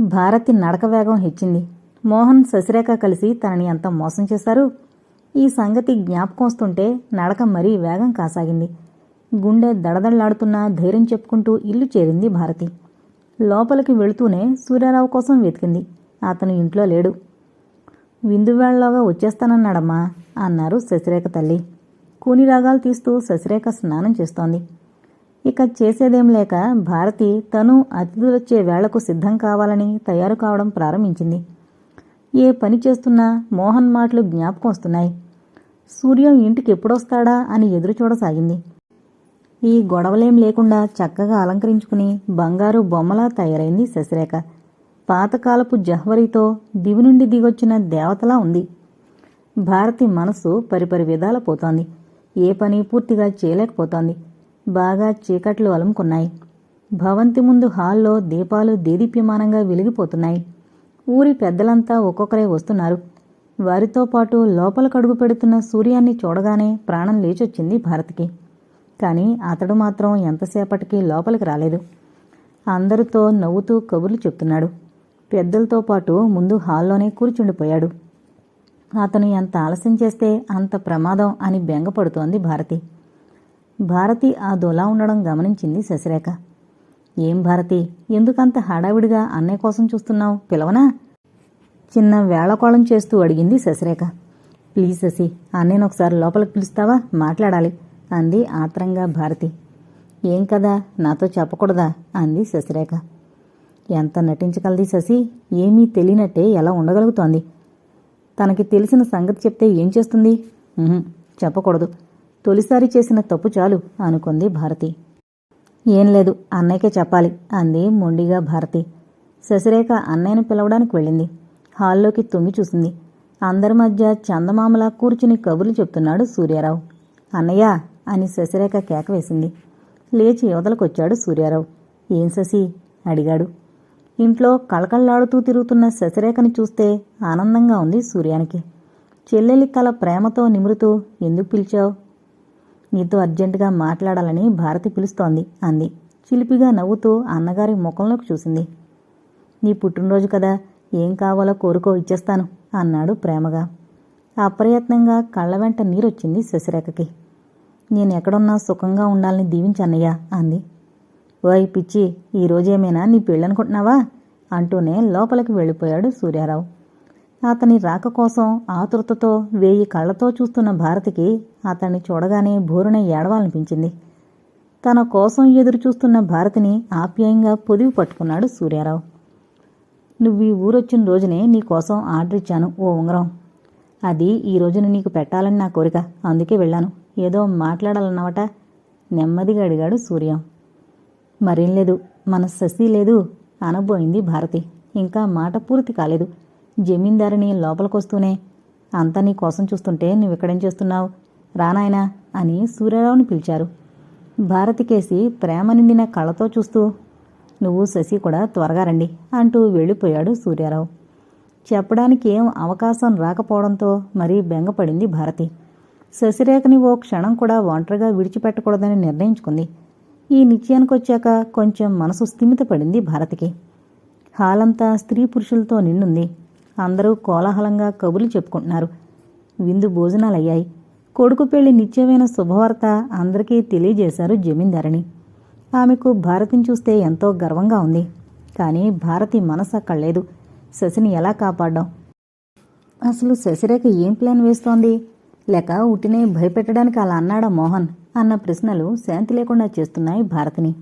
భారతి నడక వేగం హెచ్చింది. మోహన్ శశిరేఖ కలిసి తనని ఎంత మోసం చేశారు. ఈ సంగతి జ్ఞాపకం వస్తుంటే నడక మరీ వేగం కాసాగింది. గుండె దడదళ్ళాడుతున్నా ధైర్యం చెప్పుకుంటూ ఇల్లు చేరింది భారతి. లోపలికి వెళుతూనే సూర్యారావు కోసం వెతికింది. అతను ఇంట్లో లేడు. విందువేళలోగా వచ్చేస్తానన్నాడమ్మా అన్నారు శశిరేఖ తల్లి. కూని రాగాలు తీస్తూ శశిరేఖ స్నానం చేస్తోంది. ఇక చేసేదేం లేక భారతి తను అతిథులొచ్చే వేళకు సిద్ధం కావాలని తయారు కావడం ప్రారంభించింది. ఏ పని చేస్తున్నా మోహన్ మాటలు జ్ఞాపకం వస్తున్నాయి. సూర్యం ఇంటికి ఎప్పుడొస్తాడా అని ఎదురు చూడసాగింది. ఈ గొడవలేం లేకుండా చక్కగా అలంకరించుకుని బంగారు బొమ్మలా తయారైంది శశిరేఖ. పాతకాలపు జహ్వరితో దివి నుండి దిగొచ్చిన దేవతలా ఉంది. భారతి మనసు పరిపరి విధాల పోతోంది. ఏ పని పూర్తిగా చేయలేకపోతోంది. బాగా చీకట్లు అలుముకున్నాయి. భవంతి ముందు హాల్లో దీపాలు దేదీప్యమానంగా వెలిగిపోతున్నాయి. ఊరి పెద్దలంతా ఒక్కొక్కరే వస్తున్నారు. వారితో పాటు లోపల కడుగు పెడుతున్న సూర్యాన్ని చూడగానే ప్రాణం లేచొచ్చింది భారతికి. కానీ అతడు మాత్రం ఎంతసేపటికి లోపలికి రాలేదు. అందరితో నవ్వుతూ కబుర్లు చెప్తున్నాడు. పెద్దలతో పాటు ముందు హాల్లోనే కూర్చుండిపోయాడు. అతను ఎంత ఆలస్యం చేస్తే అంత ప్రమాదం అని బెంగపడుతోంది భారతి. భారతి ఆ దొలా ఉండడం గమనించింది శశిరేఖ. ఏం భారతి? ఎందుకంత హడావిడిగా అన్నయ్య కోసం చూస్తున్నావు? పిలవనా? చిన్న వేళకోళం చేస్తూ అడిగింది శశిరేఖ. ప్లీజ్ శశి అన్నయ్యను ఒకసారి లోపలికి పిలుస్తావా? మాట్లాడాలి అంది ఆత్రంగా భారతి. ఏం కదా? నాతో చెప్పకూడదా? అంది శశిరేఖ. ఎంత నటించగలది శశి? ఏమీ తెలియనట్టే ఎలా ఉండగలుగుతోంది? తనకి తెలిసిన సంగతి చెప్తే ఏం చేస్తుంది? చెప్పకూడదు. తొలిసారి చేసిన తప్పు చాలు అనుకుంది భారతి. ఏం లేదు అన్నయ్యకే చెప్పాలి అంది మొండిగా భారతి. శశిరేఖ అన్నయ్యను పిలవడానికి వెళ్ళింది. హాల్లోకి తొంగి చూసింది. అందరి మధ్య చందమామలా కూర్చుని కబుర్లు చెప్తున్నాడు సూర్యారావు. అన్నయ్య అని శశిరేఖ కేక వేసింది. లేచి యువతలకొచ్చాడు సూర్యారావు. ఏం శశి? అడిగాడు. ఇంట్లో కళకళలాడుతూ తిరుగుతున్న శశిరేఖని చూస్తే ఆనందంగా ఉంది సూర్యానికి. చెల్లెలి కల ప్రేమతో నిమురుతూ ఎందుకు పిలిచావు? నీతో అర్జెంటుగా మాట్లాడాలని భారతి పిలుస్తోంది అంది. చిలిపిగా నవ్వుతూ అన్నగారి ముఖంలోకి చూసింది. నీ పుట్టినరోజు కదా ఏం కావాలో కోరుకో ఇచ్చేస్తాను అన్నాడు ప్రేమగా. అప్రయత్నంగా కళ్ళ వెంట నీరొచ్చింది శశిరేఖకి. నేను ఎక్కడున్నా సుఖంగా ఉండాలని దీవించన్నయ్యా అంది. ఓయ్ పిచ్చి ఈ రోజేమైనా నీ పెళ్ళనుకుంటున్నావా? అంటూనే లోపలికి వెళ్ళిపోయాడు సూర్యారావు. అతని రాక కోసం ఆతృతతో వేయి కళ్ళతో చూస్తున్న భారతికి అతన్ని చూడగానే బోరున ఏడవాలనిపించింది. తన కోసం ఎదురు చూస్తున్న భారతిని ఆప్యాయంగా పొదివి పట్టుకున్నాడు సూర్యారావు. నువ్వు ఈ ఊరొచ్చిన రోజునే నీ కోసం ఆర్డర్ ఇచ్చాను ఓ ఉంగరం. అది ఈ రోజున నీకు పెట్టాలని నా కోరిక. అందుకే వెళ్ళాను. ఏదో మాట్లాడాలన్నమాట నెమ్మదిగా అడిగాడు సూర్యం. మరేం లేదు. మన శశి లేదు అనబోయింది భారతి. ఇంకా మాట పూర్తి కాలేదు. జమీందారిని లోపలికొస్తూనే అంతా నీ కోసం చూస్తుంటే నువ్వెక్కడేం చేస్తున్నావు? రానాయనా అని సూర్యరావుని పిలిచారు. భారతికేసి ప్రేమ నిండిన కళ్ళతో చూస్తూ నువ్వు శశి కూడా త్వరగా రండి అంటూ వెళ్ళిపోయాడు సూర్యారావు. చెప్పడానికి ఏం అవకాశం రాకపోవడంతో మరీ బెంగపడింది భారతి. శశిరేఖని ఓ క్షణం కూడా ఒంటరిగా విడిచిపెట్టకూడదని నిర్ణయించుకుంది. ఈ నిశ్చయానికొచ్చాక కొంచెం మనసు స్థిమితపడింది భారతికి. హాలంతా స్త్రీ పురుషులతో నిండుంది. అందరూ కోలాహలంగా కబుర్లు చెప్పుకుంటున్నారు. విందు భోజనాలయ్యాయి. కొడుకు పెళ్ళి నిత్యమైన శుభవార్త అందరికీ తెలియజేశారు జమీందారిని ఆమెకు భారతిని చూస్తే ఎంతో గర్వంగా ఉంది. కానీ భారతి మనసు అక్కడ లేదు శశిని ఎలా కాపాడడం? అసలు శశిరేఖ ఏం ప్లాన్ వేస్తోంది? లేక ఉట్టినే భయపెట్టడానికి అలా అన్నాడా మోహన్? అన్న ప్రశ్నలు శాంతి లేకుండా చేస్తున్నాయి భారతిని.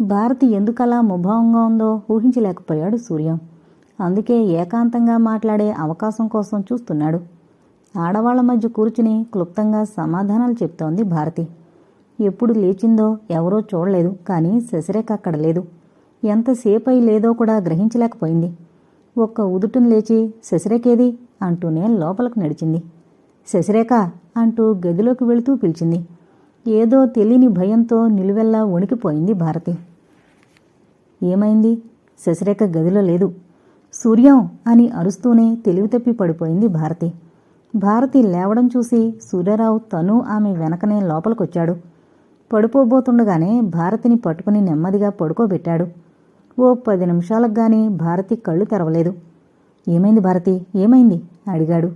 భారతి ఎందుకలా ముభావంగా ఉందో ఊహించలేకపోయాడు సూర్యం. అందుకే ఏకాంతంగా మాట్లాడే అవకాశం కోసం చూస్తున్నాడు. ఆడవాళ్ళ మధ్య కూర్చుని క్లుప్తంగా సమాధానాలు చెప్తోంది భారతి. ఎప్పుడు లేచిందో ఎవరో చూడలేదు కానీ శశిరేఖ అక్కడ లేదు. ఎంతసేపు అయి లేదో కూడా గ్రహించలేకపోయింది. ఒక్క ఉదుటును లేచి శశిరేఖేది? అంటూనే లోపలకు నడిచింది. శశిరేఖ? అంటూ గదిలోకి వెళుతూ పిలిచింది. ఏదో తెలియని భయంతో నిలువెల్లా వణికిపోయింది భారతి. ఏమైంది? శశిరేఖ గదిలో లేదు. సూర్యం అని అరుస్తూనే తెలివి తప్పి పడిపోయింది భారతి. భారతి లేవడం చూసి సూర్యరావు తను ఆమె వెనకనే లోపలికొచ్చాడు. పడిపోబోతుండగానే భారతిని పట్టుకుని నెమ్మదిగా పడుకోబెట్టాడు. ఓ పది నిమిషాలకు గాని భారతి కళ్ళు తెరవలేదు. ఏమైంది భారతి? ఏమైంది? అడిగాడు.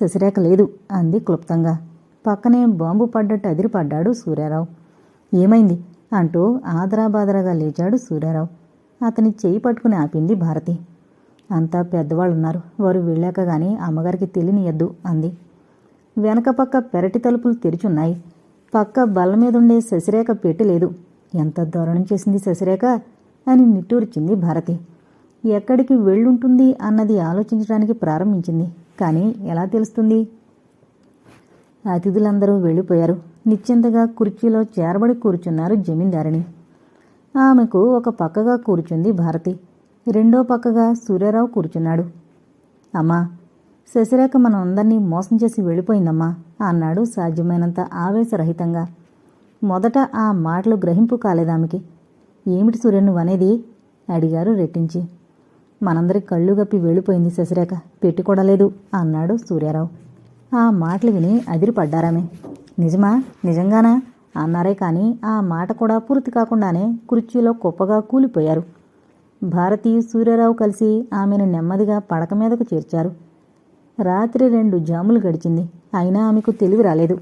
శశిరేఖ లేదు అంది క్లుప్తంగా. పక్కనే బాంబు పడ్డట్టు అదిరిపడ్డాడు సూర్యారావు. ఏమైంది? అంటూ ఆదరాబాదరాగా లేచాడు సూర్యారావు. అతని చేయి పట్టుకుని ఆపింది భారతి. అంతా పెద్దవాళ్ళు ఉన్నారు వారు వెళ్ళాక గాని అమ్మగారికి తెలియనియద్దు అంది. వెనక పక్క పెరటి తలుపులు తెరిచున్నాయి. పక్క బల్ల మీదుండే శశిరేఖ పెట్టలేదు ఎంత దారుణం చేసింది శశిరేఖ అని నిట్టూర్చింది భారతి. ఎక్కడికి వెళ్ళుంటుంది అన్నది ఆలోచించడానికి ప్రారంభించింది. కానీ ఎలా తెలుస్తుంది? అతిథులందరూ వెళ్ళిపోయారు. నిశ్చింతగా కుర్చీలో చేరబడి కూర్చున్నారు జమీందారిని ఆమెకు ఒక పక్కగా కూర్చుంది భారతి. రెండో పక్కగా సూర్యారావు కూర్చున్నాడు. అమ్మా శశిరేఖ మనం అందరినీ మోసం చేసి వెళ్ళిపోయిందమ్మా అన్నాడు సాధ్యమైనంత ఆవేశరహితంగా. మొదట ఆ మాటలు గ్రహింపు కాలేదామెకి. ఏమిటి సూర్య నువ్వనేది? అడిగారు రెట్టించి. మనందరి కళ్ళు గప్పి వెళ్ళిపోయింది శశిరేఖ పెట్టి కూడా లేదు అన్నాడు సూర్యారావు. ఆ మాటలు విని అదిరిపడ్డారామే. నిజమా? నిజంగానా? అన్నారే కానీ ఆ మాట కూడా పూర్తి కాకుండానే కుర్చీలో కుప్పగా కూలిపోయారు. భారతి సూర్యారావు కలిసి ఆమెను నెమ్మదిగా పడక మీదకు చేర్చారు. రాత్రి రెండు జాములు గడిచింది. అయినా ఆమెకు తెలివి రాలేదు.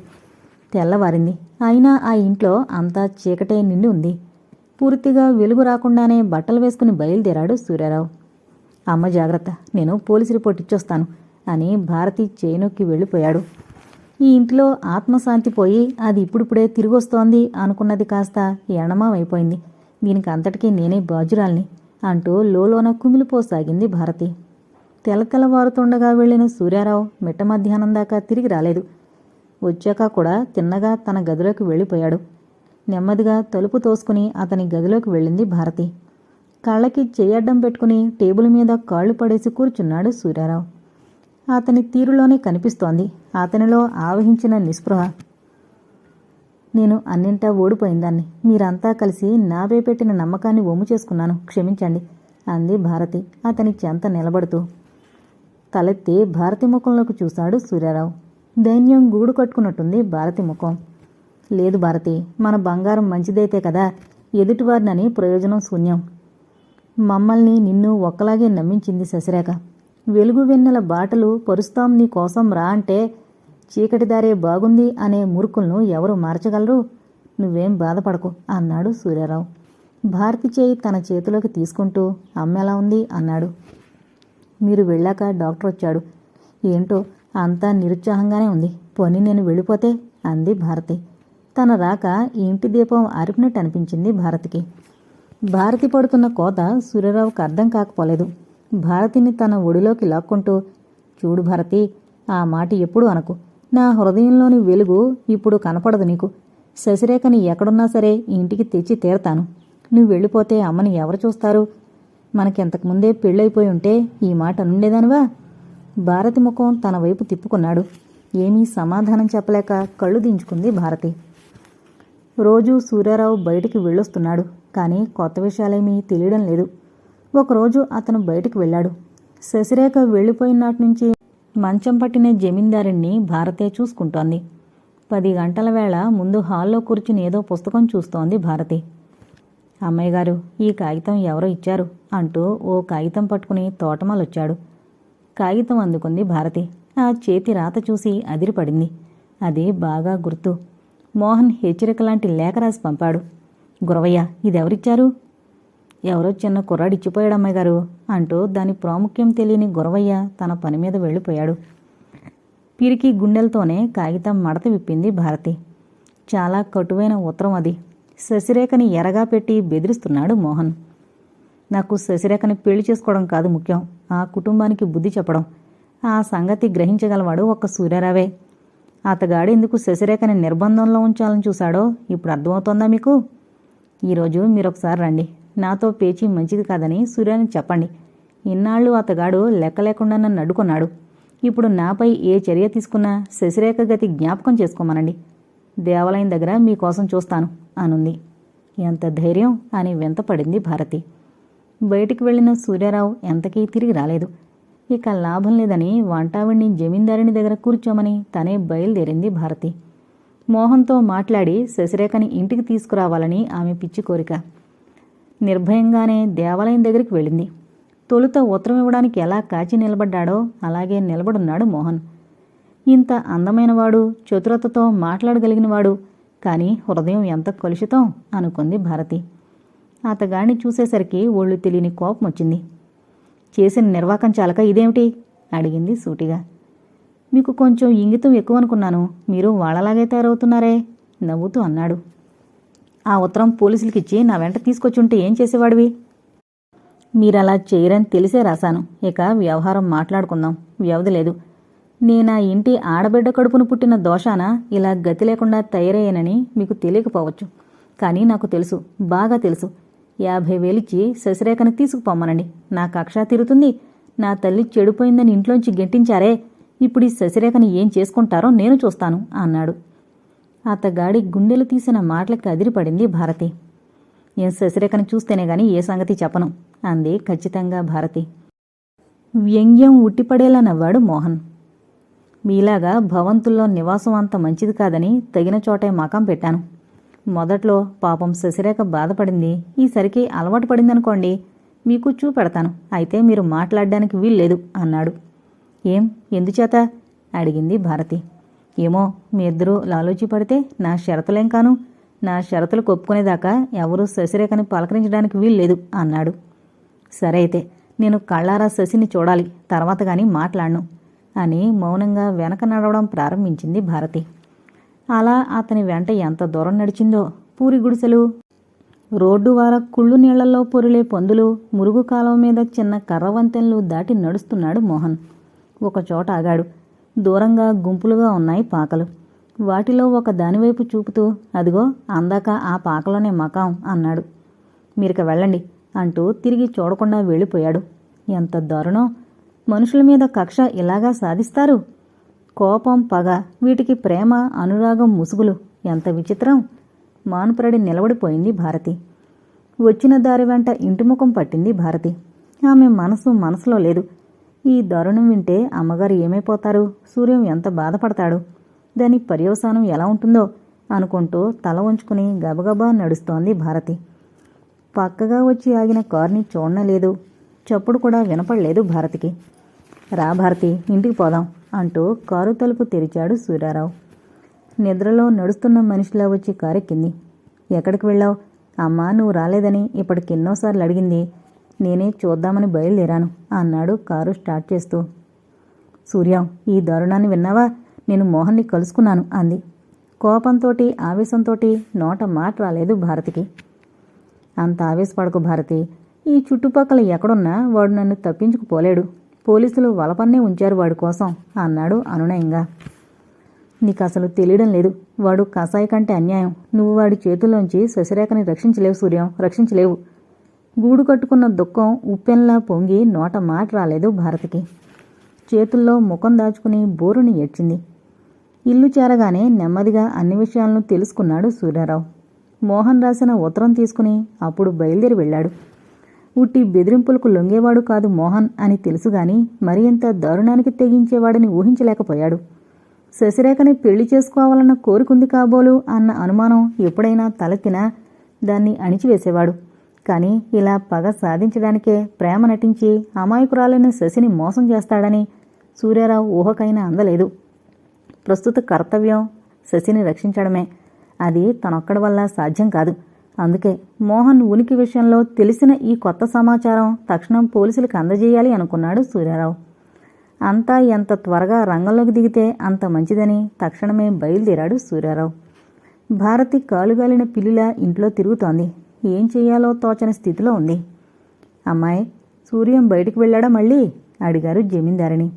తెల్లవారింది. అయినా ఆ ఇంట్లో అంతా చీకటే నిండి ఉంది. పూర్తిగా వెలుగు రాకుండానే బట్టలు వేసుకుని బయలుదేరాడు సూర్యారావు. అమ్మ జాగ్రత్త. నేను పోలీసు రిపోర్ట్ ఇచ్చొస్తాను అని భారతి చేయినొక్కి వెళ్ళిపోయాడు. ఈ ఇంట్లో ఆత్మశాంతి పోయి అది ఇప్పుడిప్పుడే తిరిగొస్తోంది అనుకున్నది కాస్త ఎణమమైపోయింది దీనికి అంతటికీ నేనే బాజురాల్ని అంటూ లోలోన కుమిలిపోసాగింది భారతి. తెలతెలవారుతుండగా తెల్లవారుతుండగా వెళ్ళిన సూర్యారావు మిట్ట మధ్యాహ్నం దాకా తిరిగి రాలేదు. వచ్చాక కూడా తిన్నగా తన గదిలోకి వెళ్ళిపోయాడు. నెమ్మదిగా తలుపు తోసుకుని అతని గదిలోకి వెళ్ళింది భారతి. కళ్ళకి చెయ్యడ్డం పెట్టుకుని టేబుల్ మీద కాళ్ళు పడేసి కూర్చున్నాడు సూర్యారావు. అతని తీరులోనే కనిపిస్తోంది. అతనిలో ఆవహించిన నిస్పృహ. నేను అన్నింటా ఓడిపోయిందాన్ని మీరంతా కలిసి నాపై పెట్టిన నమ్మకాన్ని ఒమ్ము చేసుకున్నాను. క్షమించండి అంది భారతి. అతని చెంత నిలబడుతూ. తలెత్తి భారతి ముఖంలోకి చూశాడు సూర్యారావు. దైన్యం గూడు కట్టుకున్నట్టుంది భారతి ముఖం. లేదు భారతి మన బంగారం మంచిదైతే కదా? ఎదుటివారినని ప్రయోజనం శూన్యం. మమ్మల్ని నిన్ను ఒక్కలాగే నమ్మించింది శశిరేఖ. వెలుగు వెన్నెల బాటలు పరుస్తాం నీ కోసం రా అంటే చీకటి దారే బాగుంది అనే మురుకులను ఎవరు మార్చగలరు? నువ్వేం బాధపడకు అన్నాడు సూర్యారావు. భారతి చేయి తన చేతిలోకి తీసుకుంటూ అమ్మెలా ఉంది? అన్నాడు. మీరు వెళ్ళాక డాక్టర్ వచ్చాడు. ఏంటో అంతా నిరుత్సాహంగానే ఉంది. పోనీ నేను వెళ్ళిపోతే? అంది భారతి. తన రాక ఇంటి దీపం అరిపినట్టు అనిపించింది భారతికి. భారతి పడుతున్న కోత సూర్యరావుకు అర్థం కాకపోలేదు. భారతిని తన ఒడిలోకి లాక్కుంటూ చూడు భారతి ఆ మాట ఎప్పుడు అనకు. నా హృదయంలోని వెలుగు ఇప్పుడు కనపడదు నీకు. శశిరేఖని ఎక్కడున్నా సరే ఇంటికి తెచ్చి తీరతాను. నువ్వు వెళ్ళిపోతే అమ్మని ఎవరు చూస్తారు? మనకింతకుముందే పెళ్ళైపోయి ఉంటే ఈ మాట అనుండేదానివా? భారతి ముఖం తన వైపు తిప్పుకున్నాడు. ఏమీ సమాధానం చెప్పలేక కళ్ళు దించుకుంది భారతి. రోజూ సూర్యారావు బయటికి వెళ్ళొస్తున్నాడు. కానీ కొత్త విషయాలేమీ తెలియడం లేదు. ఒకరోజు అతను బయటికి వెళ్ళాడు. శశిరేఖ వెళ్ళిపోయిన నాటి నుంచి మంచం పట్టిన జమీందారుణ్ణి భారతే చూసుకుంటోంది. పది గంటల వేళ ముందు హాల్లో కూర్చుని ఏదో పుస్తకం చూస్తోంది భారతి. అమ్మాయి గారు ఈ కాగితం ఎవరో ఇచ్చారు అంటూ ఓ కాగితం పట్టుకుని తోటమాలొచ్చాడు. కాగితం అందుకుంది భారతి. ఆ చేతి రాత చూసి అదిరిపడింది. అది బాగా గుర్తు. మోహన్ హెచ్చరిక లాంటి లేఖ రాసి పంపాడు. గురవయ్య ఇదెవరిచ్చారు? ఎవరో చిన్న కుర్రాడిచ్చిపోయాడు అమ్మాయి గారు అంటూ దాని ప్రాముఖ్యం తెలియని గురవయ్య తన పని మీద వెళ్ళిపోయాడు. పిరికి గుండెలతోనే కాగితం మడత విప్పింది భారతి. చాలా కటువైన ఉత్తరం అది. శశిరేఖని ఎరగా పెట్టి బెదిరిస్తున్నాడు మోహన్. నాకు శశిరేఖని పెళ్ళి చేసుకోవడం కాదు ముఖ్యం. ఆ కుటుంబానికి బుద్ధి చెప్పడం. ఆ సంగతి గ్రహించగలవాడు ఒక్క సూర్యరావే. అతగాడు ఎందుకు శశిరేఖని నిర్బంధంలో ఉంచాలని చూశాడో ఇప్పుడు అర్థమవుతోందా మీకు? ఈరోజు మీరొకసారి రండి. నాతో పేచీ మంచిది కాదని సూర్యాని చెప్పండి. ఇన్నాళ్ళు అతగాడు లెక్క లేకుండా నన్ను అడ్డుకున్నాడు. ఇప్పుడు నాపై ఏ చర్య తీసుకున్నా శశిరేఖ గతి జ్ఞాపకం చేసుకోమనండి. దేవాలయం దగ్గర మీకోసం చూస్తాను అనుంది. ఎంత ధైర్యం అని వింతపడింది భారతి. బయటికి వెళ్ళిన సూర్యారావు ఎంతకీ తిరిగి రాలేదు. ఇక లాభం లేదని వంటావిడిని జమీందారుని దగ్గర కూర్చోమని తనే బయలుదేరింది భారతి. మోహన్తో మాట్లాడి శశిరేఖని ఇంటికి తీసుకురావాలని ఆమె పిచ్చి కోరిక. నిర్భయంగానే దేవాలయం దగ్గరికి వెళ్ళింది. తొలుత ఉత్తరం ఇవ్వడానికి ఎలా కాచి నిలబడ్డాడో అలాగే నిలబడున్నాడు మోహన్. ఇంత అందమైనవాడు చతురతతో మాట్లాడగలిగినవాడు కానీ హృదయం ఎంత కలుషితం అనుకుంది భారతి. అతగాణ్ణి చూసేసరికి ఒళ్ళు తెలియని కోపం వచ్చింది. చేసిన నిర్వాకం చాలక ఇదేమిటి? అడిగింది సూటిగా. మీకు కొంచెం ఇంగితం ఎక్కువ అనుకున్నాను మీరు వాళ్ళలాగే తయారవుతున్నారే? నవ్వుతూ అన్నాడు. ఆ ఉత్తరం పోలీసులకిచ్చి నా వెంట తీసుకొచ్చుంటే ఏం చేసేవాడివి? మీరలా చేయరని తెలిసే రాశాను. ఇక వ్యవహారం మాట్లాడుకుందాం. వ్యవధి లేదు. నేనా ఇంటి ఆడబిడ్డ కడుపును పుట్టిన దోషాన ఇలా గతి లేకుండా తయారయ్యానని మీకు తెలియకపోవచ్చు. కానీ నాకు తెలుసు బాగా తెలుసు. యాభై వేలిచ్చి శశిరేఖను తీసుకుపోమ్మనండి నా కక్ష తీరుతుంది. నా తల్లి చెడిపోయిందని ఇంట్లోంచి గెంటించారే. ఇప్పుడు ఈ శశిరేఖని ఏం చేసుకుంటారో నేను చూస్తాను అన్నాడు. అతగాడి గుండెలు తీసిన మాటలకి అదిరిపడింది భారతి. ఏం శశిరేఖను చూస్తేనే గాని ఏ సంగతి చెప్పను అంది ఖచ్చితంగా భారతి. వ్యంగ్యం ఉట్టిపడేలా నవ్వాడు మోహన్. మీలాగా భవంతుల్లో నివాసం అంత మంచిది కాదని తగిన చోటే మకాం పెట్టాను. మొదట్లో పాపం శశిరేఖ బాధపడింది ఈసరికి అలవాటు పడిందనుకోండి మీకు చూపెడతాను అయితే మీరు మాట్లాడడానికి వీల్లేదు అన్నాడు. ఏం ఎందుచేత? అడిగింది భారతి. ఏమో మీ ఇద్దరూ లాలోచి పడితే నా షరతులేం కాను? నా షరతులు ఒప్పుకునేదాకా ఎవరూ శశిరేఖని పలకరించడానికి వీల్లేదు అన్నాడు. సరే అయితే నేను కళ్ళారా శశిని చూడాలి తర్వాత కానీ మాట్లాడను అని మౌనంగా వెనక నడవడం ప్రారంభించింది భారతి. అలా అతని వెంట ఎంత దూరం నడిచిందో పూరి గుడిసెలు రోడ్డు వార కుళ్ళు నీళ్ళలో పొరిలే పందులు మురుగు కాలువ మీద చిన్న కర్రవంతెనలు దాటి నడుస్తున్నాడు మోహన్. ఒకచోట ఆగాడు. దూరంగా గుంపులుగా ఉన్నాయి పాకలు. వాటిలో ఒక దానివైపు చూపుతూ అదిగో అందాక ఆ పాకలోనే మకాం అన్నాడు. మీరిక వెళ్ళండి అంటూ తిరిగి చూడకుండా వెళ్ళిపోయాడు. ఎంత దారుణం! మనుషుల మీద కక్ష ఇలాగా సాధిస్తారు? కోపం పగ వీటికి ప్రేమ అనురాగం ముసుగులు ఎంత విచిత్రం! మానుపరడి నిలబడిపోయింది భారతి. వచ్చిన దారి వెంట ఇంటిముఖం పట్టింది భారతి. ఆమె మనసు మనసులో లేదు. ఈ దారుణం వింటే అమ్మగారు ఏమైపోతారు? సూర్యం ఎంత బాధపడతాడు? దాని పర్యవసానం ఎలా ఉంటుందో అనుకుంటూ తల ఉంచుకుని గబగబా నడుస్తోంది భారతి. పక్కగా వచ్చి ఆగిన కారుని చూడనలేదు. చప్పుడు కూడా వినపడలేదు భారతికి. రా భారతి ఇంటికి పోదాం అంటూ కారు తలుపు తెరిచాడు సూర్యారావు. నిద్రలో నడుస్తున్న మనిషిలా వచ్చి కారెక్కింది. ఎక్కడికి వెళ్ళావు? అమ్మా నువ్వు రాలేదని ఇప్పటికి ఎన్నోసార్లు అడిగింది. నేనే చూద్దామని బయలుదేరాను అన్నాడు కారు స్టార్ట్ చేస్తూ. సూర్యం ఈ దారుణాన్ని విన్నావా? నేను మోహన్ని కలుసుకున్నాను అంది. కోపంతోటి ఆవేశంతోటి నోట మాట రాలేదు భారతికి. అంత ఆవేశపడకు భారతి. ఈ చుట్టుపక్కల ఎక్కడున్నా వాడు నన్ను తప్పించుకుపోలేడు. పోలీసులు వలపన్నే ఉంచారు వాడి కోసం అన్నాడు అనునయంగా. నీకు అసలు తెలియడం లేదు. వాడు కసాయి కంటే అన్యాయం. నువ్వు వాడి చేతుల్లోంచి శశిరేఖని రక్షించలేవు సూర్యం. రక్షించలేవు. గూడు కట్టుకున్న దుఃఖం ఉప్పెన్లా పొంగి నోట మాట రాలేదు భారతికి. చేతుల్లో ముఖం దాచుకుని బోరుని ఏడ్చింది. ఇల్లు చేరగానే నెమ్మదిగా అన్ని విషయాలను తెలుసుకున్నాడు సూర్యారావు. మోహన్ రాసిన ఉత్తరం తీసుకుని అప్పుడు బయలుదేరి వెళ్ళాడు. ఉట్టి బెదిరింపులకు లొంగేవాడు కాదు మోహన్ అని తెలుసుగాని మరి ఇంత దారుణానికి తెగించేవాడని ఊహించలేకపోయాడు. శశిరేఖని పెళ్ళి చేసుకోవాలన్న కోరికుంది కాబోలు అన్న అనుమానం ఎప్పుడైనా తలెత్తినా దాన్ని అణిచివేసేవాడు. కానీ ఇలా పగ సాధించడానికే ప్రేమ నటించి అమాయకురాలైన శశిని మోసం చేస్తాడని సూర్యారావు ఊహకైనా అందలేదు. ప్రస్తుత కర్తవ్యం శశిని రక్షించడమే. అది తనొక్కడి వల్ల సాధ్యం కాదు. అందుకే మోహన్ ఉనికి విషయంలో తెలిసిన ఈ కొత్త సమాచారం తక్షణం పోలీసులకు అందజేయాలి అనుకున్నాడు సూర్యారావు. అంతా ఎంత త్వరగా రంగంలోకి దిగితే అంత మంచిదని తక్షణమే బయలుదేరాడు సూర్యారావు. భారతి కాలుగాలిన పిల్లిలా ఇంట్లో తిరుగుతోంది. ఏం చేయాలో తోచని స్థితిలో ఉంది. అమ్మాయి సూర్యం బయటికి వెళ్ళాడా మళ్ళీ? అడిగారు జమీందారిని.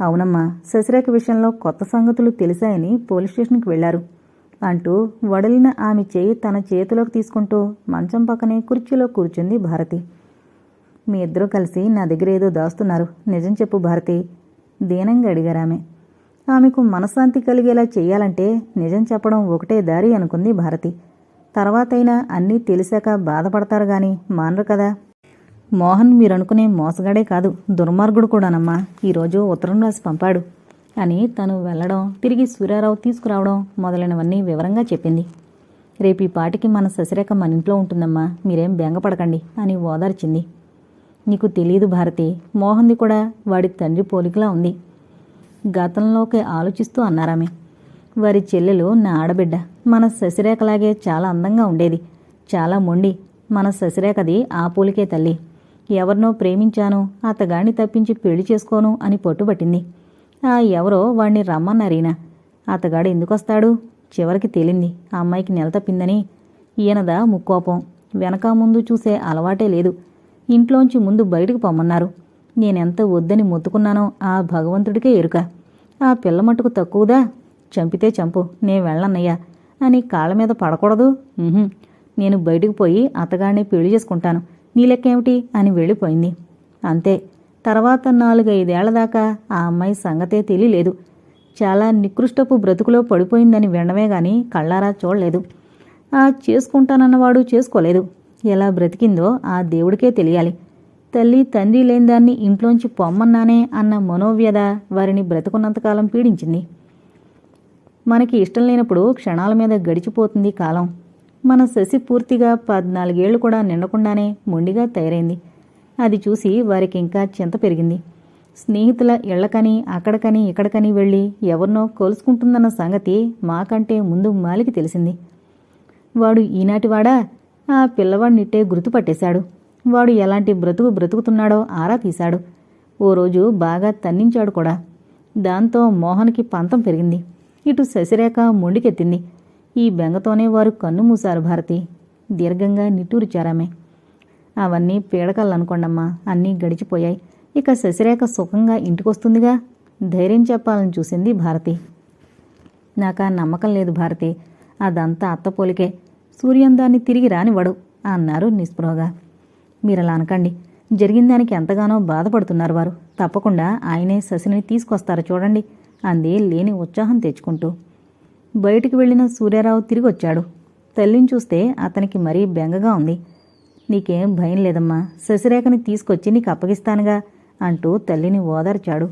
అవునమ్మా శశిరేఖ విషయంలో కొత్త సంగతులు తెలిసాయని పోలీస్ స్టేషన్కి వెళ్ళారు అంటూ వడలిన ఆమె చేయి తన చేతిలోకి తీసుకుంటూ మంచం పక్కనే కుర్చీలో కూర్చుంది భారతి. మీ ఇద్దరూ కలిసి నా దగ్గర ఏదో దాస్తున్నారు. నిజం చెప్పు భారతి. దీనంగా అడిగారామె ఆమెకు మనశ్శాంతి కలిగేలా చేయాలంటే నిజం చెప్పడం ఒకటే దారి అనుకుంది భారతి. తర్వాతైనా అన్నీ తెలిసాక బాధపడతారు గాని మానరు కదా. మోహన్ మీరనుకునే మోసగాడే కాదు దుర్మార్గుడు కూడానమ్మా. ఈరోజు ఉత్తరం రాసి పంపాడు. అని తను వెళ్ళడం తిరిగి సూర్యారావు తీసుకురావడం మొదలైనవన్నీ వివరంగా చెప్పింది. రేపు ఈ పాటికి మన శశిరేఖ మన ఇంట్లో ఉంటుందమ్మా మీరేం బెంగపడకండి అని ఓదార్చింది. నీకు తెలియదు భారతి మోహన్ది కూడా వాడి తండ్రి పోలికలా ఉంది. గతంలోకి ఆలోచిస్తూ అన్నారామె. వారి చెల్లెలు నా ఆడబిడ్డ. మన శశిరేఖలాగే చాలా అందంగా ఉండేది. చాలా మొండి. మన శశిరేఖది ఆ పోలికే తల్లి. ఎవరినో ప్రేమించాను అతగాడిని తప్పించి పెళ్ళి చేసుకోను అని పట్టుబట్టింది. ఆ ఎవరో వాణ్ణి రమ్మన్నారీనా అతగాడు ఎందుకొస్తాడు? చివరికి తేలింది. ఆ అమ్మాయికి నెల తప్పిందని. ఈయనదా ముక్కోపం. వెనక ముందు చూసే అలవాటే లేదు. ఇంట్లోంచి ముందు బయటకు పొమ్మన్నారు. నేనెంత వద్దని మొత్తుకున్నానో ఆ భగవంతుడికే ఎరుక. ఆ పిల్ల మట్టుకు తక్కువదా? చంపితే చంపు. నే వెళ్ళన్నయ్యా అని కాళ్ళ మీద పడకూడదు. నేను బయటికి పోయి అత్తగాడిని పెళ్ళి చేసుకుంటాను. నీ లెక్కేమిటి అని వెళ్ళిపోయింది. అంతే. తర్వాత నాలుగైదేళ్ళ దాకా ఆ అమ్మాయి సంగతే తెలియలేదు. చాలా నికృష్టపు బ్రతుకులో పడిపోయిందని వినడమే గాని కళ్ళారా చూడలేదు. ఆ చేసుకుంటానన్నవాడు చేసుకోలేదు. ఎలా బ్రతికిందో ఆ దేవుడికే తెలియాలి. తల్లి తండ్రి లేని దాన్ని ఇంట్లోంచి పొమ్మన్నానే అన్న మనోవ్యధ వారిని బ్రతుకున్నంతకాలం పీడించింది. మనకి ఇష్టం లేనప్పుడు క్షణాల మీద గడిచిపోతుంది కాలం. మన శశి పూర్తిగా పద్నాలుగేళ్ళు కూడా నిండకుండానే మొండిగా తయారైంది. అది చూసి వారికి ఇంకా చింత పెరిగింది. స్నేహితుల ఇళ్ళకని అక్కడకని ఇక్కడికని వెళ్ళి ఎవరినో కోలుసుకుంటుందన్న సంగతి మాకంటే ముందు మాలికి తెలిసింది. వాడు ఈనాటివాడా? ఆ పిల్లవాడినిట్టే గుర్తుపట్టేశాడు. వాడు ఎలాంటి బ్రతుకు బ్రతుకుతున్నాడో ఆరా తీశాడు. ఓ రోజు బాగా తన్నించాడు కూడా. దాంతో మోహన్కి పంతం పెరిగింది. ఇటు శశిరేఖ మొండికెత్తింది. ఈ బెంగతోనే వారు కన్ను మూశారు భారతి. దీర్ఘంగా నిట్టూరిచారామె అవన్నీ పీడకల్లనుకోండమ్మా అన్నీ గడిచిపోయాయి. ఇక శశిరేఖ సుఖంగా ఇంటికొస్తుందిగా? ధైర్యం చెప్పాలని చూసింది భారతి. నాకా నమ్మకం లేదు భారతి. అదంతా అత్తపోలికే. సూర్యం దాన్ని తిరిగి రానివ్వడు అన్నారు నిస్పృహగా. మీరలా అనకండి. జరిగిన దానికి ఎంతగానో బాధపడుతున్నారు వారు. తప్పకుండా ఆయనే శశిని తీసుకొస్తారు చూడండి. అంది లేని ఉత్సాహం తెచ్చుకుంటూ. బయటికి వెళ్ళిన సూర్యారావు తిరిగి వచ్చాడు తల్లిని చూస్తే అతనికి మరీ బెంగగా ఉంది. నీకేం భయం లేదమ్మా శశిరేఖని తీసుకొచ్చి నీకు అప్పగిస్తానుగా అంటూ తల్లిని ఓదార్చాడు.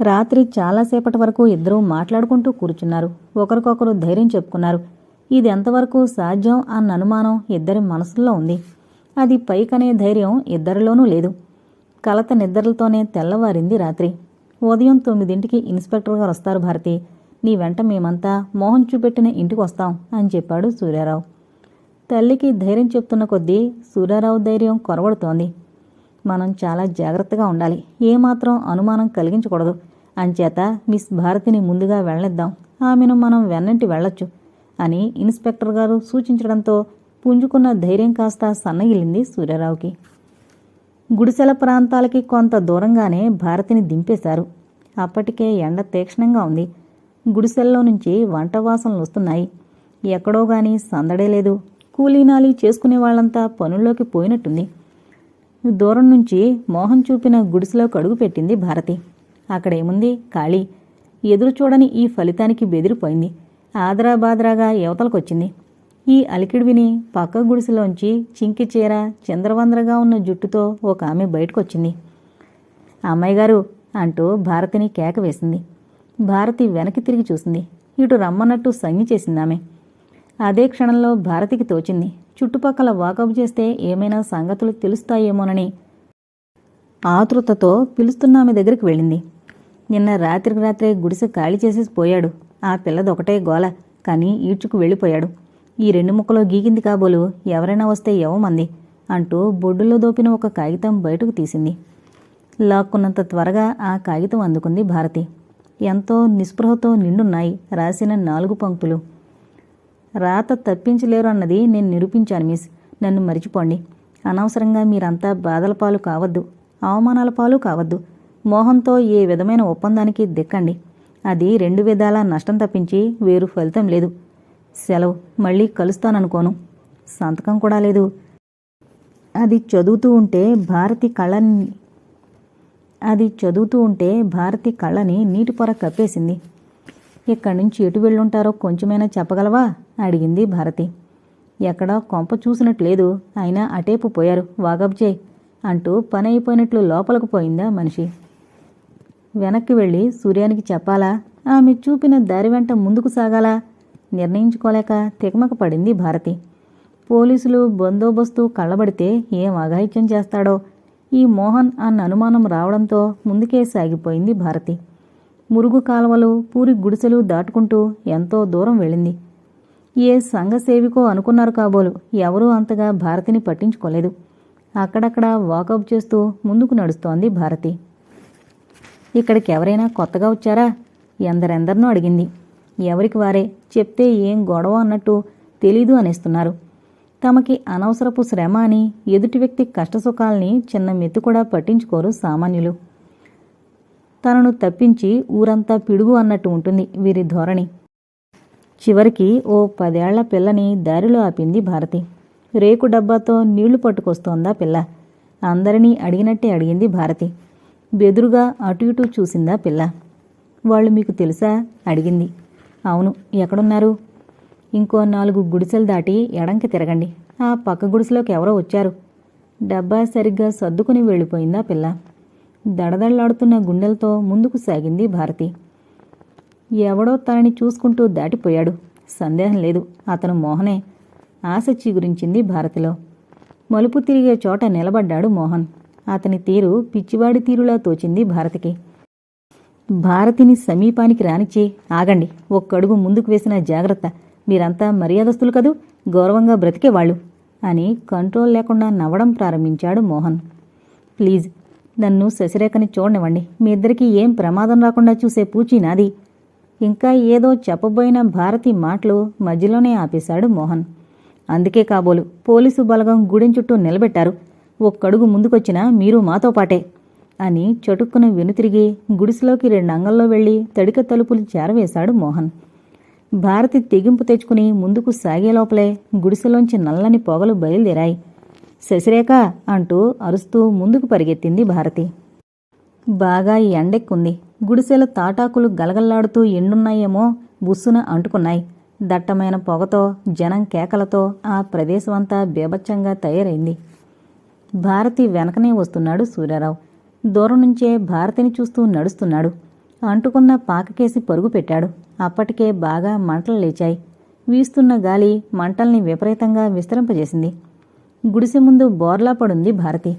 రాత్రి చాలాసేపటి వరకు ఇద్దరూ మాట్లాడుకుంటూ కూర్చున్నారు. ఒకరికొకరు ధైర్యం చెప్పుకున్నారు. ఇది ఎంతవరకు సాధ్యం అన్న అనుమానం ఇద్దరి మనసుల్లో ఉంది. అది పైకనే ధైర్యం ఇద్దరిలోనూ లేదు. కలత నిద్రలతోనే తెల్లవారింది రాత్రి. ఉదయం తొమ్మిదింటికి ఇన్స్పెక్టర్ గారు వస్తారు భారతి. నీ వెంట మేమంతా మోహన్ చూపెట్టిన ఇంటికి వస్తాం అని చెప్పాడు సూర్యారావు. తల్లికి ధైర్యం చెప్తున్న కొద్దీ సూర్యారావు ధైర్యం కొరవడుతోంది. మనం చాలా జాగ్రత్తగా ఉండాలి. ఏమాత్రం అనుమానం కలిగించకూడదు. అంచేత మిస్ భారతిని ముందుగా వెళ్ళనిద్దాం. ఆమెను మనం వెన్నంటి వెళ్ళొచ్చు అని ఇన్స్పెక్టర్ గారు సూచించడంతో పుంజుకున్న ధైర్యం కాస్త సన్నగిలింది సూర్యారావుకి. గుడిసెల ప్రాంతాలకి కొంత దూరంగానే భారతిని దింపేశారు. అప్పటికే ఎండ తీక్షణంగా ఉంది. గుడిసెల్లో నుంచి వంట వాసనలు వస్తున్నాయి. ఎక్కడో గాని సందడే లేదు. కూలీనాలి చేసుకునే వాళ్ళంతా పనుల్లోకి పోయినట్టుంది. దూరం నుంచి మోహన్ చూపిన గుడిసెలోకి అడుగుపెట్టింది భారతి. అక్కడేముంది ఖాళీ. ఎదురు చూడని ఈ ఫలితానికి బెదిరిపోయింది. ఆదరాబాదరాగా యువతలకొచ్చింది. ఈ అలికిడి విని పక్క గుడిసెలోంచి చింకి చీర చంద్రవందరగా ఉన్న జుట్టుతో ఒక ఆమె బయటకొచ్చింది. అమ్మాయి గారు అంటూ భారతిని కేక వేసింది. భారతి వెనక్కి తిరిగి చూసింది. ఇటు రమ్మన్నట్టు సంజ్ఞ చేసింది ఆమె. అదే క్షణంలో భారతికి తోచింది. చుట్టుపక్కల వాకప్ చేస్తే ఏమైనా సంగతులు తెలుస్తాయేమోనని ఆతృతతో పిలుస్తున్న ఆమె దగ్గరికి వెళ్ళింది. నిన్న రాత్రికి రాత్రే గుడిసె ఖాళీ చేసేసి పోయాడు. ఆ పిల్లదొకటే గోల. కానీ ఈడ్చుకు వెళ్ళిపోయాడు. ఈ రెండు ముక్కలో గీకింది కాబోలు ఎవరైనా వస్తే ఇవ్వమంది అంటూ బొడ్డులో దోపిన ఒక కాగితం బయటకు తీసింది. లాక్కున్నంత త్వరగా ఆ కాగితం అందుకుంది భారతి. ఎంతో నిస్పృహతో నిండున్నాయి రాసిన నాలుగు పంక్తులు. రాత తప్పించలేరు అన్నది నేను నిరూపించాను మిస్. నన్ను మరిచిపోండి. అనవసరంగా మీరంతా బాధల పాలు కావద్దు. అవమానాల పాలు కావద్దు. మోహంతో ఏ విధమైన ఒప్పందానికి దిక్కండి. అది రెండు విధాల నష్టం తప్పించి వేరు ఫలితం లేదు. సెలవు. మళ్ళీ కలుస్తాననుకోను. సంతకం కూడా లేదు. అది చదువుతూ ఉంటే భారతి కళ్ళని అది చదువుతూ ఉంటే భారతి కళ్ళని నీటి పొర కప్పేసింది. ఇక్కడి నుంచి ఎటు వెళ్ళుంటారో కొంచెమైనా చెప్పగలవా? అడిగింది భారతి. ఎక్కడా కొంప చూసినట్లేదు అయినా అటేపు పోయారు. వాగబ్జే అంటూ పని అయిపోయినట్లు లోపలకు పోయిందా మనిషి. వెనక్కి వెళ్ళి సూర్యానికి చెప్పాలా? ఆమె చూపిన దారి వెంట ముందుకు సాగాలా? నిర్ణయించుకోలేక తికమక పడింది భారతి. పోలీసులు బందోబస్తు కళ్ళబడితే ఏం అఘాయిత్యం చేస్తాడో? ఈ మోహన్ అన్న అనుమానం రావడంతో ముందుకే సాగిపోయింది భారతి. మురుగు కాలువలు పూరి గుడిసెలు దాటుకుంటూ ఎంతో దూరం వెళ్ళింది. ఏ సంఘ సేవికో అనుకున్నారు కాబోలు ఎవరూ అంతగా భారతిని పట్టించుకోలేదు. అక్కడక్కడ వాకప్ చేస్తూ ముందుకు నడుస్తోంది భారతి. ఇక్కడికి ఎవరైనా కొత్తగా వచ్చారా? ఎందరెందరినో అడిగింది. ఎవరికి వారే? చెప్తే ఏం గొడవ అన్నట్టు తెలీదు అనేస్తున్నారు. తమకి అనవసరపు శ్రమ అని ఎదుటి వ్యక్తి కష్టసుఖాల్ని చిన్న మెత్తు కూడా పట్టించుకోరు సామాన్యులు. తనను తప్పించి ఊరంతా పిడుగు అన్నట్టు ఉంటుంది వీరి ధోరణి. చివరికి ఓ పదేళ్ళ పిల్లని దారిలో ఆపింది భారతి. రేకు డబ్బాతో నీళ్ళు పట్టుకొస్తోందా పిల్ల? అందరినీ అడిగినట్టే అడిగింది భారతి. బెదురుగా అటు ఇటు చూసిందా పిల్ల? వాళ్ళు మీకు తెలుసా? అడిగింది. అవును ఎక్కడున్నారు? ఇంకో నాలుగు గుడిసెలు దాటి ఎడంకి తిరగండి. ఆ పక్క గుడిసెలోకి ఎవరో వచ్చారు. డబ్బా సరిగ్గా సర్దుకుని వెళ్ళిపోయిందా పిల్ల. దడదళ్ళాడుతున్న గుండెలతో ముందుకు సాగింది భారతి. ఎవడో తనని చూసుకుంటూ దాటిపోయాడు. సందేహం లేదు అతను మోహనే. ఆశ చిగురించింది భారతిలో. మలుపు తిరిగే చోట నిలబడ్డాడు మోహన్. అతని తీరు పిచ్చివాడి తీరులా తోచింది భారతికి. భారతిని సమీపానికి రానిచ్చి ఆగండి ఒక్కడుగు ముందుకు వేసిన జాగ్రత్త. మీరంతా మర్యాదస్తులు కదూ గౌరవంగా బ్రతికేవాళ్ళు అని కంట్రోల్ లేకుండా నవ్వడం ప్రారంభించాడు మోహన్. ప్లీజ్ నన్ను శశిరేఖని చూడనివ్వండి. మీ ఇద్దరికీ ఏం ప్రమాదం రాకుండా చూసే పూచి నాది. ఇంకా ఏదో చెప్పబోయిన భారతి మాటలు మధ్యలోనే ఆపేశాడు మోహన్. అందుకే కాబోలు పోలీసు బలగం గుడెం చుట్టూ నిలబెట్టారు. ఒక్కడుగు ముందుకొచ్చినా మీరు మాతో పాటే. అని చటుక్కున వెనుతిరిగి గుడిసెలోకి రెండు అంగల్లో వెళ్ళి తడిక తలుపులు చేరవేశాడు మోహన్. భారతి తెగింపు తెచ్చుకుని ముందుకు సాగే లోపలే గుడిసెలోంచి నల్లని పొగలు బయలుదేరాయి. శశిరేఖ అంటూ అరుస్తూ ముందుకు పరిగెత్తింది భారతి. బాగా ఎండెక్కుంది. గుడిసెల తాటాకులు గలగల్లాడుతూ ఎండున్నాయేమో బుస్సున అంటుకున్నాయి. దట్టమైన పొగతో జనం కేకలతో ఆ ప్రదేశమంతా బేభత్సంగా తయారైంది. భారతి వెనకనే వస్తున్నాడు సూర్యారావు. దూరం నుంచే భారతిని చూస్తూ నడుస్తున్నాడు. అంటుకున్న పాకకేసి పరుగు పెట్టాడు. అప్పటికే బాగా మంటలు లేచాయి. వీస్తున్న గాలి మంటల్ని విపరీతంగా విస్తరింపజేసింది. గుడిసె ముందు బోర్లా పడుంది భారతి.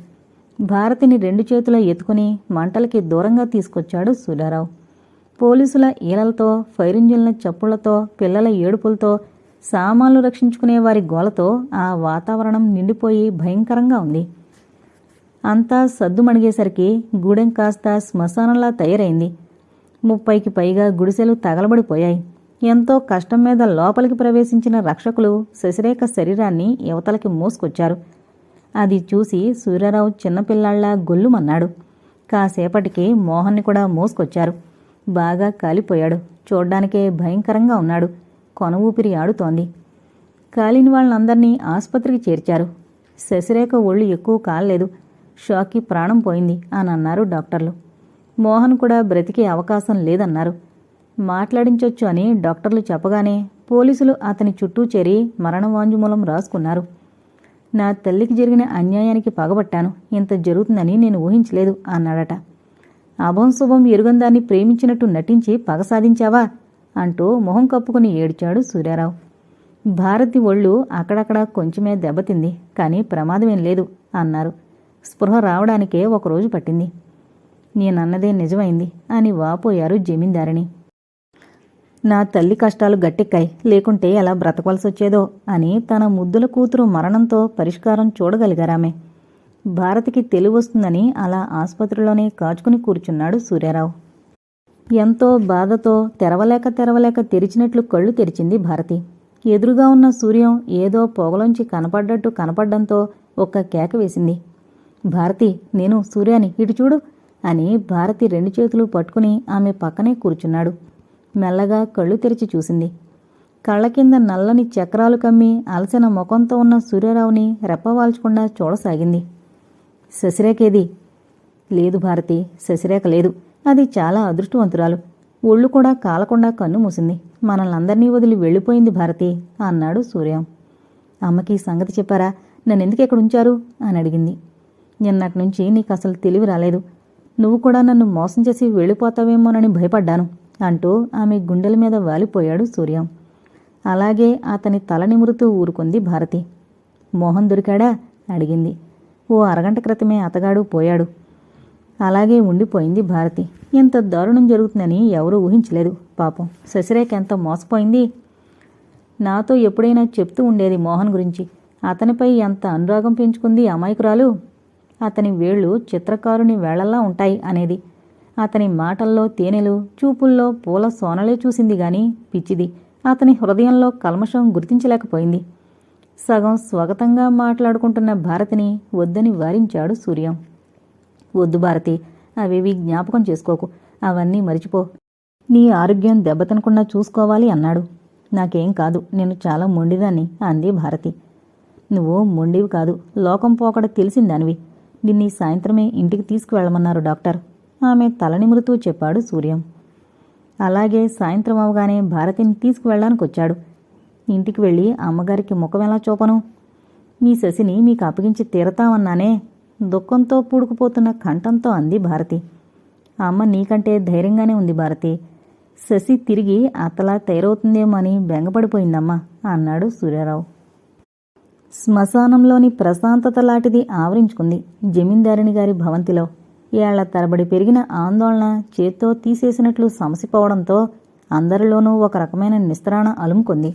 భారతిని రెండు చేతుల ఎత్తుకుని మంటలకి దూరంగా తీసుకొచ్చాడు సూర్యారావు పోలీసుల ఈలలతో ఫైరింజిన్ల చప్పుళ్ళతో పిల్లల ఏడుపులతో సామాన్లు రక్షించుకునే వారి గోలతో ఆ వాతావరణం నిండిపోయి భయంకరంగా ఉంది. అంతా సద్దుమణిగేసరికి గూడెం కాస్త శ్మశానంలా తయారైంది. ముప్పైకి పైగా గుడిసెలు తగలబడిపోయాయి. ఎంతో కష్టం మీద లోపలికి ప్రవేశించిన రక్షకులు శశిరేఖ శరీరాన్ని యువతలకి మోసుకొచ్చారు. అది చూసి సూర్యారావు చిన్నపిల్లాళ్ళా గొల్లుమన్నాడు. కాసేపటికి మోహన్ని కూడా మోసుకొచ్చారు. బాగా కాలిపోయాడు. చూడ్డానికే భయంకరంగా ఉన్నాడు. కొన ఊపిరి ఆడుతోంది. కాలిన వాళ్ళందర్నీ ఆసుపత్రికి చేర్చారు. శశిరేఖ ఒళ్ళు ఎక్కువ కాలేదు షాక్కి ప్రాణం పోయింది అని అన్నారు డాక్టర్లు. మోహన్ కూడా బ్రతికే అవకాశం లేదన్నారు. మాట్లాడించొచ్చు అని డాక్టర్లు చెప్పగానే పోలీసులు అతని చుట్టూ చేరి మరణవాంజుమూలం రాసుకున్నారు. నా తల్లికి జరిగిన అన్యాయానికి పగబట్టాను ఇంత జరుగుతుందని నేను ఊహించలేదు అన్నాడట. అభం శుభం ఎరుగందాన్ని ప్రేమించినట్టు నటించి పగ సాధించావా? అంటూ మొహం కప్పుకుని ఏడ్చాడు సూర్యారావు. భారతి ఒళ్ళు అక్కడక్కడ కొంచెమే దెబ్బతింది కానీ ప్రమాదమేం లేదు అన్నారు. స్పృహ రావడానికే ఒకరోజు పట్టింది. నేనన్నదే నిజమైంది అని వాపోయారు జమీందారిని నా తల్లి కష్టాలు గట్టెక్కాయి లేకుంటే ఎలా బ్రతకవలసి వచ్చేదో అని తన ముద్దుల కూతురు మరణంతో పరిష్కారం చూడగలిగారామె. భారతికి తెలివొస్తుందని అలా ఆసుపత్రిలోనే కాచుకుని కూర్చున్నాడు సూర్యారావు. ఎంతో బాధతో తెరవలేక తెరవలేక తెరిచినట్లు కళ్ళు తెరిచింది భారతి. ఎదురుగా ఉన్న సూర్యం ఏదో పొగలోంచి కనపడ్డట్టు కనపడ్డంతో ఒక్క కేక వేసింది. భారతి నేను సూర్యాని ఇటు చూడు అని భారతి రెండు చేతులు పట్టుకుని ఆమె పక్కనే కూర్చున్నాడు. మెల్లగా కళ్ళు తెరిచి చూసింది. కళ్ళ కింద నల్లని చక్రాలు కమ్మి అలసిన ముఖంతో ఉన్న సూర్యరావుని రెప్పవాల్చకుండా చూడసాగింది. శశిరేఖేది లేదు భారతి శశిరేఖ లేదు. అది చాలా అదృష్టవంతురాలు. ఒళ్ళు కూడా కాలకుండా కన్ను మూసింది. మనల్నందరినీ వదిలి వెళ్ళిపోయింది భారతి అన్నాడు సూర్యం. అమ్మకి సంగతి చెప్పారా? నన్నెందుకు ఎక్కడ ఉంచారు అని అడిగింది. నిన్నటి నుంచి నీకు అసలు తెలివి రాలేదు. నువ్వు కూడా నన్ను మోసం చేసి వెళ్ళిపోతావేమోనని భయపడ్డాను అంటూ ఆమె గుండెల మీద వాలిపోయాడు సూర్యం. అలాగే అతని తల నిమురుతూ ఊరుకుంది భారతి. మోహన్ దొరికాడా? అడిగింది. ఓ అరగంట క్రితమే అతగాడు పోయాడు. అలాగే ఉండిపోయింది భారతి. ఇంత దారుణం జరుగుతుందని ఎవరూ ఊహించలేదు. పాపం శశిరేఖ ఎంత మోసపోయింది? నాతో ఎప్పుడైనా చెప్తూ ఉండేది మోహన్ గురించి. అతనిపై ఎంత అనురాగం పెంచుకుంది అమాయకురాలు? అతని వేళ్ళు చిత్రకారుని వేళల్లా ఉంటాయి అనేది. అతని మాటల్లో తేనెలు చూపుల్లో పూల సోనలే చూసింది గాని పిచ్చిది. అతని హృదయంలో కల్మషం గుర్తించలేకపోయింది. సగం స్వాగతంగా మాట్లాడుకుంటున్న భారతిని వద్దని వారించాడు సూర్యం. వద్దు భారతి అవేవి జ్ఞాపకం చేసుకోకు. అవన్నీ మరిచిపో. నీ ఆరోగ్యం దెబ్బతినకుండా చూసుకోవాలి అన్నాడు. నాకేం కాదు నేను చాలా మొండిదాన్ని అంది భారతి. నువ్వు మొండివి కాదు లోకం పోకడ తెలిసిందానివి. నిన్నీ సాయంత్రమే ఇంటికి తీసుకువెళ్ళమన్నారు డాక్టర్. ఆమె తలనిమురుతూ చెప్పాడు సూర్యం. అలాగే సాయంత్రం అవగానే భారతిని తీసుకువెళ్ళడానికి వచ్చాడు ఇంటికి వెళ్ళి అమ్మగారికి ముఖం ఎలా చూపను? మీ శశిని మీకు అప్పగించి తీరతామన్నానే. దుఃఖంతో పూడుకుపోతున్న కంఠంతో అంది భారతి. అమ్మ నీకంటే ధైర్యంగానే ఉంది భారతి. శశి తిరిగి అత్తలా తయారవుతుందేమో అని బెంగపడిపోయిందమ్మా అన్నాడు సూర్యారావు. శ్మశానంలోని ప్రశాంతత లాంటిది ఆవరించుకుంది. జమీందారిని గారి భవంతిలో ఏళ్ళ తరబడి పెరిగిన ఆందోళన చేత్తో తీసేసినట్లు సమసిపోవడంతో అందరిలోనూ ఒక రకమైన నిస్త్రాణ అలుముకుంది.